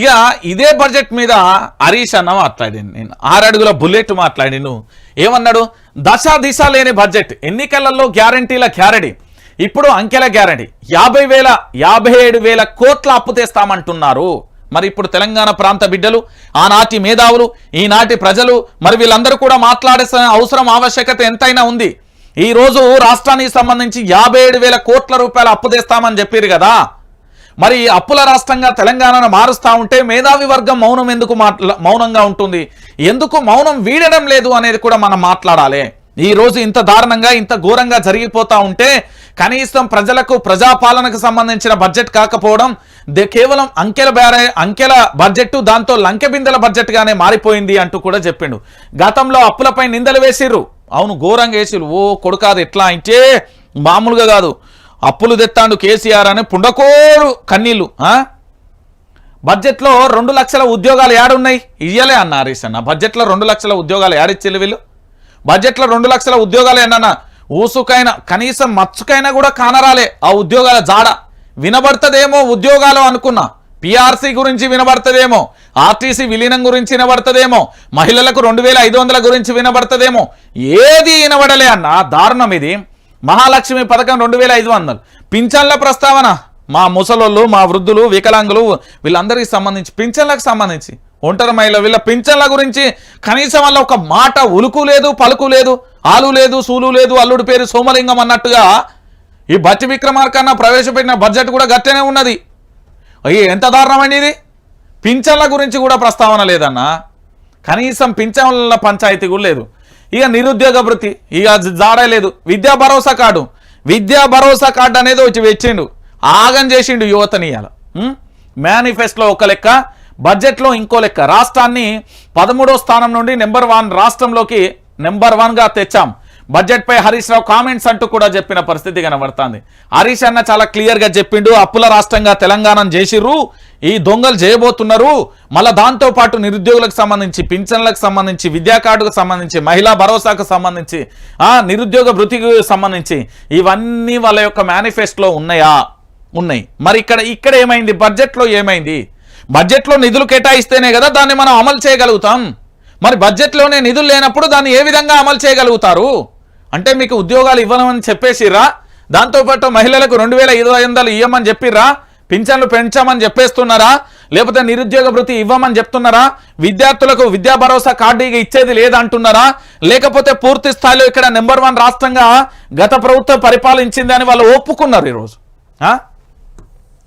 ఇక ఇదే బడ్జెట్ మీద హరీష్ అన్న మాట్లాడింది నేను ఆరడుగుల బుల్లెట్ మాట్లాడిను ఏమన్నాడు? దశ దిశ లేని బడ్జెట్ ఎన్నికలలో గ్యారంటీల గ్యారంటీ ఇప్పుడు అంకెల గ్యారంటీ యాభై వేల యాభై ఏడు వేల కోట్ల అప్పు తెస్తామంటున్నారు. మరి ఇప్పుడు తెలంగాణ ప్రాంత బిడ్డలు ఆనాటి మేధావులు ఈనాటి ప్రజలు మరి వీళ్ళందరూ కూడా మాట్లాడాల్సిన అవసరం ఆవశ్యకత ఎంతైనా ఉంది. ఈ రోజు రాష్ట్రానికి సంబంధించి యాభై ఏడు వేల కోట్ల రూపాయల అప్పు తెస్తామని చెప్పారు కదా. మరి ఈ అప్పుల రాష్ట్రంగా తెలంగాణను మారుస్తా ఉంటే మేధావి వర్గం మౌనం ఎందుకు మాట్లా మౌనంగా ఉంటుంది? ఎందుకు మౌనం వీడడం లేదు అనేది కూడా మనం మాట్లాడాలి. ఈ రోజు ఇంత దారుణంగా ఇంత ఘోరంగా జరిగిపోతా ఉంటే కనీసం ప్రజలకు ప్రజాపాలనకు సంబంధించిన బడ్జెట్ కాకపోవడం కేవలం అంకెల బేరే అంకెల బడ్జెట్ దాంతో లంకె బిందెల బడ్జెట్ గానే మారిపోయింది అంటూ కూడా చెప్పిండు. గతంలో అప్పులపై నిందలు వేసిర్రు. అవును ఘోరంగా వేసిర్రు. ఓ కొడుకాదు ఎట్లా అంటే మామూలుగా కాదు. అప్పులు తెత్తాండు కేసీఆర్ అని పుండకోడు కన్నీళ్ళు బడ్జెట్లో రెండు లక్షల ఉద్యోగాలు ఏడున్నాయి ఇయ్యలే అన్న హరీష్ అన్న బడ్జెట్లో రెండు లక్షల ఉద్యోగాలు ఏడిచ్చిల్లు వీళ్ళు. బడ్జెట్లో రెండు లక్షల ఉద్యోగాలు ఏంటన్నా ఊసుకైనా కనీసం మచ్చుకైనా కూడా కానరాలే ఆ ఉద్యోగాల జాడ. వినబడతదేమో ఉద్యోగాలు అనుకున్నా. పిఆర్సీ గురించి వినబడతదేమో. ఆర్టీసీ విలీనం గురించి వినబడుతుందేమో. మహిళలకు రెండు వేల ఐదు వందల గురించి వినబడతదేమో. ఏది వినబడలే అన్న. దారుణం ఇది. మహాలక్ష్మి పథకం రెండు వేల ఐదు వందలు. పింఛన్ల ప్రస్తావన. మా ముసలోళ్ళు మా వృద్ధులు వికలాంగులు వీళ్ళందరికీ సంబంధించి పింఛన్లకు సంబంధించి. ఒంటరి మహిళ వీళ్ళ పింఛన్ల గురించి కనీసం వల్ల ఒక మాట ఉలుకు లేదు పలుకు లేదు ఆలు లేదు సూలు లేదు అల్లుడి పేరు సోమలింగం అన్నట్టుగా ఈ బట్టి విక్రమార్కన్న ప్రవేశపెట్టిన బడ్జెట్ కూడా గట్టనే ఉన్నది. అయ్యి ఎంత దారుణమండి ఇది? పింఛన్ల గురించి కూడా ప్రస్తావన లేదన్నా. కనీసం పింఛన్ల పంచాయతీ కూడా లేదు. ఇక నిరుద్యోగ వృత్తి. ఇక జాడలేదు విద్యా భరోసా కార్డు. విద్యా భరోసా కార్డు అనేది వచ్చి వెచ్చిండు. ఆగం చేసిండు యువతని ఇవాళ మేనిఫెస్టోలో ఒక లెక్క బడ్జెట్లో ఇంకో లెక్క. రాష్ట్రాన్ని పదమూడో స్థానం నుండి నెంబర్ వన్ రాష్ట్రంలోకి నెంబర్ వన్గా తెచ్చాం. బడ్జెట్ పై హరీష్ రావు కామెంట్స్ అంటూ కూడా చెప్పిన పరిస్థితి కనబడుతుంది. హరీష్ అన్న చాలా క్లియర్గా చెప్పిండు అప్పుల రాష్ట్రంగా తెలంగాణను చేసిర్రు ఈ దొంగలు చేయబోతున్నారు మళ్ళా దాంతో పాటు నిరుద్యోగులకు సంబంధించి పింఛన్లకు సంబంధించి విద్యా కార్డుకు సంబంధించి మహిళా భరోసాకు సంబంధించి ఆ నిరుద్యోగ వృత్తికి సంబంధించి ఇవన్నీ వాళ్ళ యొక్క మేనిఫెస్టోలో ఉన్నాయా? ఉన్నాయి. మరి ఇక్కడ ఇక్కడ ఏమైంది? బడ్జెట్లో ఏమైంది? బడ్జెట్లో నిధులు కేటాయిస్తేనే కదా దాన్ని మనం అమలు చేయగలుగుతాం. మరి బడ్జెట్లోనే నిధులు లేనప్పుడు దాన్ని ఏ విధంగా అమలు చేయగలుగుతారు? అంటే మీకు ఉద్యోగాలు ఇవ్వనమని చెప్పేసిర్రా? దాంతోపాటు మహిళలకు రెండు వేల ఐదు వందలు ఇవ్వమని చెప్పిర్రా? పింఛన్లు పెంచామని చెప్పేస్తున్నారా? లేకపోతే నిరుద్యోగ వృత్తి ఇవ్వమని చెప్తున్నారా? విద్యార్థులకు విద్యా భరోసా కార్డు ఇక ఇచ్చేది లేదంటున్నారా? లేకపోతే పూర్తి స్థాయిలో ఇక్కడ నెంబర్ వన్ రాష్ట్రంగా గత ప్రభుత్వం పరిపాలించింది అని వాళ్ళు ఒప్పుకున్నారు ఈరోజు. ఆ?